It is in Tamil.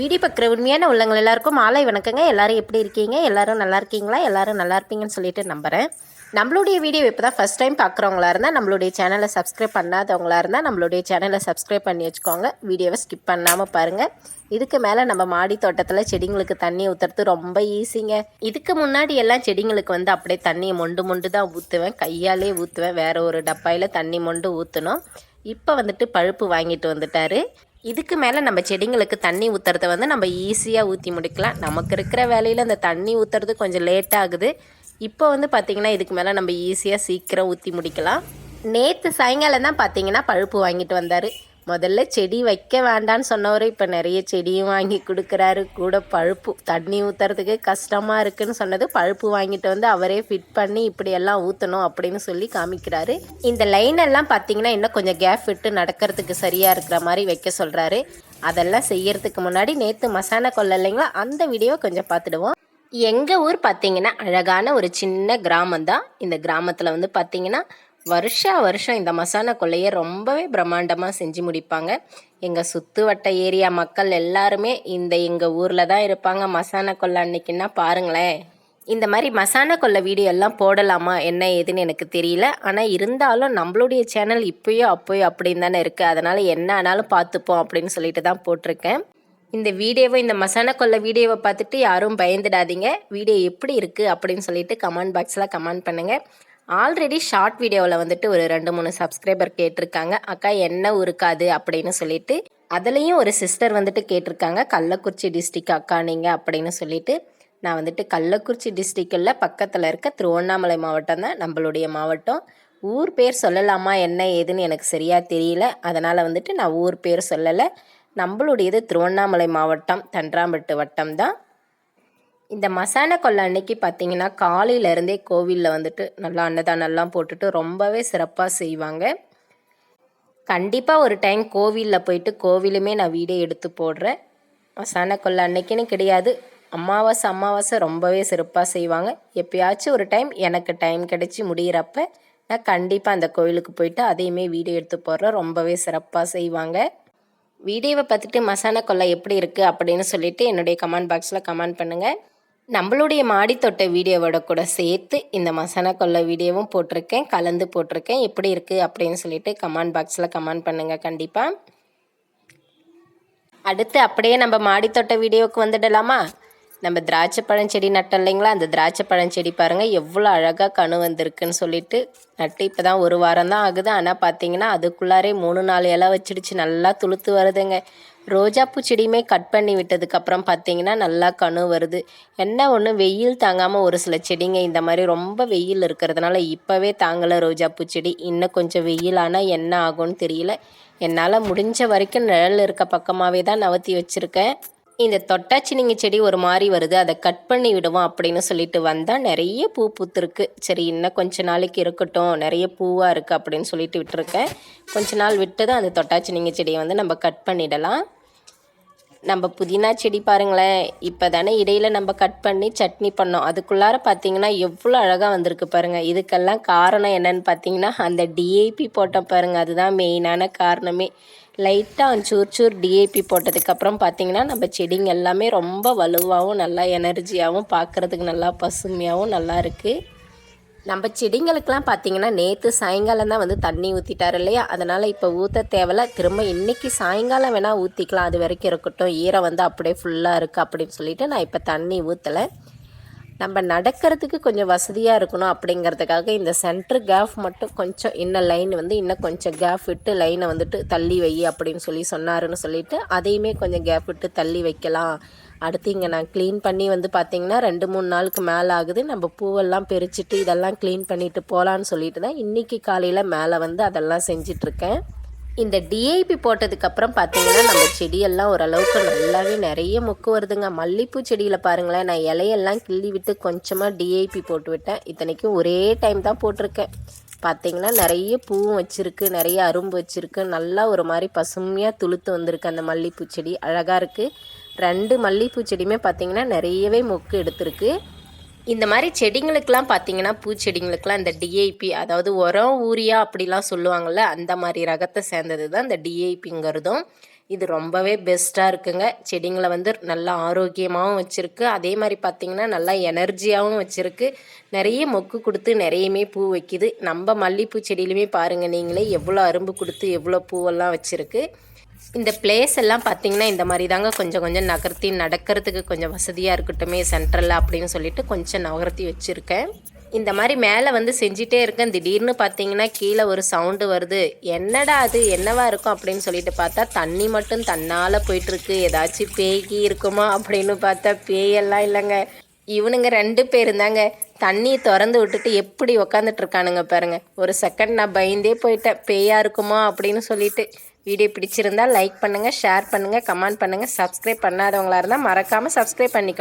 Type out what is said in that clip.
வீடியோ பார்க்குற உண்மையான உள்ளங்கள் எல்லாருக்கும் மாலை வணக்கங்க. எல்லாரும் எப்படி இருக்கீங்க? எல்லாரும் நல்லா இருக்கீங்களா? எல்லாரும் நல்லா இருப்பீங்கன்னு சொல்லிட்டு நம்புகிறேன் நம்மளுடைய வீடியோ இப்போ தான் ஃபஸ்ட் டைம் பார்க்குறவங்களா இருந்தால் நம்மளுடைய சேனலை சப்ஸ்கிரைப் பண்ணாதவங்களா இருந்தால் நம்மளுடைய சேனலை சப்ஸ்கிரைப் பண்ணி வச்சுக்கோங்க. வீடியோவை ஸ்கிப் பண்ணாமல் பாருங்கள் இதுக்கு மேலே நம்ம மாடி தோட்டத்தில் செடிங்களுக்கு தண்ணி ஊற்றுறது ரொம்ப ஈஸிங்க இதுக்கு முன்னாடி எல்லாம் செடிங்களுக்கு வந்து அப்படியே தண்ணியை மொண்டு மொண்டு தான் ஊற்றுவேன் கையாலே ஊற்றுவேன் வேறு ஒரு டப்பாயில் தண்ணி மொண்டு ஊற்றணும் இப்போ வந்துட்டு பழுப்பு வாங்கிட்டு வந்துட்டாரு. இதுக்கு மேலே நம்ம செடிங்களுக்கு தண்ணி ஊற்றுறத வந்து நம்ம ஈஸியாக ஊற்றி முடிக்கலாம். நமக்கு இருக்கிற வேலையில் அந்த தண்ணி ஊற்றுறது கொஞ்சம் லேட் ஆகுது. இப்போ வந்து பார்த்திங்கன்னா இதுக்கு மேலே நம்ம ஈஸியாக சீக்கிரம் ஊற்றி முடிக்கலாம். நேற்று சாயங்காலம் தான் பார்த்தீங்கன்னா பழுப்பு வாங்கிட்டு வந்தார். முதல்ல செடி வைக்க வேண்டான்னு சொன்னவர் இப்போ நிறைய செடியும் வாங்கி கொடுக்குறாரு. கூட பழுப்பு தண்ணி ஊற்றுறதுக்கு கஷ்டமாக இருக்குன்னு சொன்னது பழுப்பு வாங்கிட்டு வந்து அவரே ஃபிட் பண்ணி இப்படியெல்லாம் ஊற்றணும் அப்படின்னு சொல்லி காமிக்கிறாரு. இந்த லைன் எல்லாம் பார்த்தீங்கன்னா இன்னும் கொஞ்சம் கேப் விட்டு நடக்கிறதுக்கு சரியாக இருக்கிற மாதிரி வைக்க சொல்கிறாரு அதெல்லாம் செய்யறதுக்கு முன்னாடி நேற்று மசாலா கொல்ல இல்லைங்களா? அந்த வீடியோ கொஞ்சம் பார்த்துடுவோம் எங்கள் ஊர் பார்த்தீங்கன்னா அழகான ஒரு சின்ன கிராமம் தான் இந்த கிராமத்தில் வந்து பார்த்தீங்கன்னா வருஷா வருஷம் இந்த மசாலா கொள்ளையை ரொம்பவே பிரம்மாண்டமாக செஞ்சு முடிப்பாங்க. எங்கள் சுற்றுவட்ட ஏரியா மக்கள் எல்லாருமே இந்த எங்கள் ஊரில் தான் இருப்பாங்க. மசான கொள்ளை அன்னைக்குன்னா பாருங்களேன். இந்த மாதிரி மசாலா கொள்ளை வீடியோ எல்லாம் போடலாமா? என்ன ஏதுன்னு எனக்கு தெரியல. ஆனால் இருந்தாலும் நம்மளுடைய சேனல் இப்போயோ அப்போயோ அப்படின்னு தானே இருக்குது அதனால் என்ன ஆனாலும் பார்த்துப்போம் அப்படின்னு சொல்லிட்டு தான் போட்டிருக்கேன். இந்த வீடியோவை இந்த மசான கொள்ள வீடியோவை பார்த்துட்டு யாரும் பயந்துடாதீங்க. வீடியோ எப்படி இருக்குது அப்படின்னு சொல்லிட்டு கமெண்ட் பாக்ஸில் கமெண்ட் பண்ணுங்கள் ஆல்ரெடி ஷார்ட் வீடியோவில் வந்துட்டு ஒரு ரெண்டு மூணு சப்ஸ்கிரைபர் கேட்டிருக்காங்க. அக்கா என்ன இருக்காது அப்படின்னு சொல்லிட்டு அதுலேயும் ஒரு சிஸ்டர் வந்துட்டு கேட்டிருக்காங்க. கள்ளக்குறிச்சி டிஸ்ட்ரிக் அக்கா நீங்கள் அப்படின்னு சொல்லிட்டு நான் வந்துட்டு கள்ளக்குறிச்சி டிஸ்ட்ரிக்டில் பக்கத்தில் இருக்க திருவண்ணாமலை மாவட்டம் தான் நம்மளுடைய மாவட்டம். ஊர் பேர் சொல்லலாமா? என்ன? ஏதுன்னு எனக்கு சரியாக தெரியல. அதனால் வந்துட்டு நான் ஊர் பேர் சொல்லலை. நம்மளுடையது திருவண்ணாமலை மாவட்டம் தன்றாம்பட்டு வட்டம் தான். இந்த மசான கொள்ளை அன்னைக்கு பார்த்தீங்கன்னா காலையிலேருந்தே கோவிலில் வந்துட்டு நல்லா அன்னதானம்லாம் போட்டுட்டு ரொம்பவே சிறப்பாக செய்வாங்க. கண்டிப்பாக ஒரு டைம் கோவிலில் போயிட்டு கோவிலுமே நான் வீடியோ எடுத்து போடுறேன். மசான கொள்ளை அன்னைக்குன்னு கிடையாது. அமாவாசை அமாவாசை ரொம்பவே சிறப்பாக செய்வாங்க. எப்பயாச்சும் ஒரு டைம் எனக்கு டைம் கிடச்சி முடிகிறப்ப நான் கண்டிப்பாக அந்த கோவிலுக்கு போயிட்டு அதையுமே வீடியோ எடுத்து போடுறேன். ரொம்பவே சிறப்பாக செய்வாங்க. வீடியோவை பார்த்துட்டு மசாலா கொள்ளை எப்படி இருக்குது அப்படின்னு சொல்லிவிட்டு என்னுடைய கமெண்ட் பாக்ஸில் கமெண்ட் பண்ணுங்கள் நம்மளுடைய மாடி தொட்ட வீடியோவோட கூட சேர்த்து இந்த மசாலா கொள்ளை வீடியோவும் போட்டிருக்கேன் கலந்து போட்டிருக்கேன். எப்படி இருக்குது அப்படின்னு சொல்லிட்டு கமெண்ட் பாக்ஸில் கமெண்ட் பண்ணுங்கள் கண்டிப்பாக அடுத்து அப்படியே நம்ம மாடி தொட்ட வீடியோவுக்கு வந்துடலாமா? நம்ம திராட்சை பழஞ்செடி நட்டோம் இல்லைங்களா? அந்த திராட்சை பழஞ்செடி பாருங்கள் எவ்வளோ அழகாக கணு வந்திருக்குன்னு சொல்லிட்டு நட்டு இப்போ தான் ஒரு வாரம் தான் ஆகுது. ஆனால் பார்த்தீங்கன்னா அதுக்குள்ளாரே மூணு நாலு இலை வச்சிடுச்சு. நல்லா துளுத்து வருதுங்க. ரோஜாப்பூ செடியுமே கட் பண்ணி விட்டதுக்கப்புறம் பார்த்தீங்கன்னா நல்லா கணு வருது. என்ன ஒன்று வெயில் தாங்காமல் ஒரு சில செடிங்க இந்த மாதிரி ரொம்ப வெயில் இருக்கிறதுனால இப்போவே தாங்கலை ரோஜாப்பூ செடி. இன்னும் கொஞ்சம் வெயில் ஆனால் என்ன ஆகும்னு தெரியல. என்னால் முடிஞ்ச வரைக்கும் நிழல் இருக்க பக்கமாகவே தான் நவர்த்தி வச்சுருக்கேன். இந்த தொட்டாச்சினிங்க செடி ஒரு மாதிரி வருது அதை கட் பண்ணி விடுவோம் அப்படின்னு சொல்லிட்டு வந்தால் நிறைய பூ பூத்துருக்கு. சரி இன்னும் கொஞ்ச நாளைக்கு இருக்கட்டும் நிறைய பூவாக இருக்குது அப்படின்னு சொல்லிட்டு விட்டுருக்கேன். கொஞ்ச நாள் விட்டு தான் அந்த தொட்டாச்சினிங்க செடியை வந்து நம்ம கட் பண்ணிடலாம். நம்ம புதினா செடி பாருங்களேன். இப்போ தானே இடையில் நம்ம கட் பண்ணி சட்னி பண்ணோம். அதுக்குள்ளார பார்த்தீங்கன்னா எவ்வளோ அழகாக வந்திருக்கு பாருங்கள் இதுக்கெல்லாம் காரணம் என்னன்னு பார்த்தீங்கன்னா அந்த டிஏபி போட்டோம் பாருங்கள் அதுதான் மெயினான காரணமே. லைட்டாக சூர் சூர் டிஏபி போட்டதுக்கப்புறம் பார்த்தீங்கன்னா நம்ம செடிங்க எல்லாமே ரொம்ப வலுவாகவும் நல்லா எனர்ஜியாகவும் பார்க்குறதுக்கு நல்லா பசுமையாகவும் நல்லா இருக்குது நம்ம செடிங்களுக்கெல்லாம் பார்த்தீங்கன்னா நேற்று சாயங்காலம் தான் வந்து தண்ணி ஊற்றிட்டாரு இல்லையா? அதனால் இப்போ ஊற்ற தேவையில்ல. திரும்ப இன்றைக்கி சாயங்காலம் வேணால் ஊற்றிக்கலாம் அது வரைக்கும் இருக்கட்டும். ஈரம் வந்து அப்படியே ஃபுல்லாக இருக்குது அப்படின்னு சொல்லிட்டு நான் இப்போ தண்ணி ஊற்றலை நம்ம நடக்கிறதுக்கு கொஞ்சம் வசதியாக இருக்கணும் அப்படிங்கிறதுக்காக இந்த சென்ட்ரு கேஃப் மட்டும் கொஞ்சம் இன்னும் லைன் வந்து இன்னும் கொஞ்சம் கேஃப் விட்டு லைனை வந்துட்டு தள்ளி வை அப்படின்னு சொல்லி சொன்னாருன்னு சொல்லிட்டு அதையுமே கொஞ்சம் கேப் விட்டு தள்ளி வைக்கலாம். அடுத்து இங்கே நான் க்ளீன் பண்ணி வந்து பார்த்திங்கன்னா ரெண்டு மூணு நாளுக்கு மேலே ஆகுது. நம்ம பூவெல்லாம் பிரிச்சுட்டு இதெல்லாம் க்ளீன் பண்ணிவிட்டு போகலான்னு சொல்லிட்டு தான் இன்றைக்கி காலையில் மேலே வந்து அதெல்லாம் செஞ்சிட்ருக்கேன். இந்த டிஐபி போட்டதுக்கப்புறம் பார்த்தீங்கன்னா நம்ம செடியெல்லாம் ஓரளவுக்கு நல்லாவே நிறைய மொக்கு வருதுங்க. மல்லிப்பூ செடியில் பாருங்களேன் நான் இலையெல்லாம் கிள்ளி விட்டு கொஞ்சமாக டிஐபி போட்டு விட்டேன். இத்தனைக்கும் ஒரே டைம் தான் போட்டிருக்கேன். பார்த்தீங்கன்னா நிறைய பூவும் வச்சுருக்கு நிறைய அரும்பு வச்சுருக்கு. நல்லா ஒரு மாதிரி பசுமையாக துளுத்து வந்திருக்கு அந்த மல்லிப்பூ செடி. அழகாக இருக்குது ரெண்டு மல்லிகைப்பூ செடியுமே பார்த்திங்கன்னா நிறையவே மொக்கு எடுத்திருக்கு. இந்த மாதிரி செடிங்களுக்கெலாம் பார்த்தீங்கன்னா பூச்செடிங்களுக்கெலாம் இந்த டிஐபி அதாவது உரம் ஊரியா அப்படிலாம் சொல்லுவாங்கள்ல அந்த மாதிரி ரகத்தை சேர்ந்தது தான் இந்த டிஐபிங்கிறதும் இது ரொம்பவே பெஸ்ட்டாக இருக்குங்க. செடிங்களை வந்து நல்லா ஆரோக்கியமாகவும் வச்சுருக்கு. அதே மாதிரி பார்த்திங்கன்னா நல்லா எனர்ஜியாகவும் வச்சுருக்கு. நிறைய மொக்கு கொடுத்து நிறையமே பூ வைக்குது. நம்ம மல்லிகைப்பூ செடியிலுமே பாருங்கள் நீங்களே எவ்வளோ அரும்பு கொடுத்து எவ்வளோ பூவெல்லாம் வச்சுருக்கு. இந்த பிளேஸ் எல்லாம் பார்த்தீங்கன்னா இந்த மாதிரி தாங்க கொஞ்சம் கொஞ்சம் நகர்த்தி நடக்கிறதுக்கு கொஞ்சம் வசதியாக இருக்கட்டுமே சென்ட்ரலில் அப்படின்னு சொல்லிட்டு கொஞ்சம் நகர்த்தி வச்சுருக்கேன். இந்த மாதிரி மேலே வந்து செஞ்சிட்டே இருக்கேன். திடீர்னு பார்த்தீங்கன்னா கீழே ஒரு சவுண்டு வருது. என்னடா அது? என்னவா இருக்கும் அப்படின்னு சொல்லிட்டு பார்த்தா தண்ணி மட்டும் தன்னால் போயிட்டுருக்கு. ஏதாச்சும் பேய்கி இருக்குமா அப்படின்னு பார்த்தா பேயெல்லாம் இல்லைங்க. இவனுங்க ரெண்டு பேர் இருந்தாங்க தண்ணியை திறந்து விட்டுட்டு எப்படி உக்காந்துட்டு இருக்கானுங்க பாருங்க. ஒரு செகண்ட் நான் பயந்தே போயிட்டேன். பேயா இருக்குமா அப்படின்னு சொல்லிட்டு. வீடியோ பிடிச்சிருந்தால் லைக் பண்ணுங்கள் ஷேர் பண்ணுங்கள் கமெண்ட் பண்ணுங்கள் சப்ஸ்கிரைப் பண்ணாதவங்களா இருந்தால் மறக்காமல் சப்ஸ்கிரைப் பண்ணிக்கோ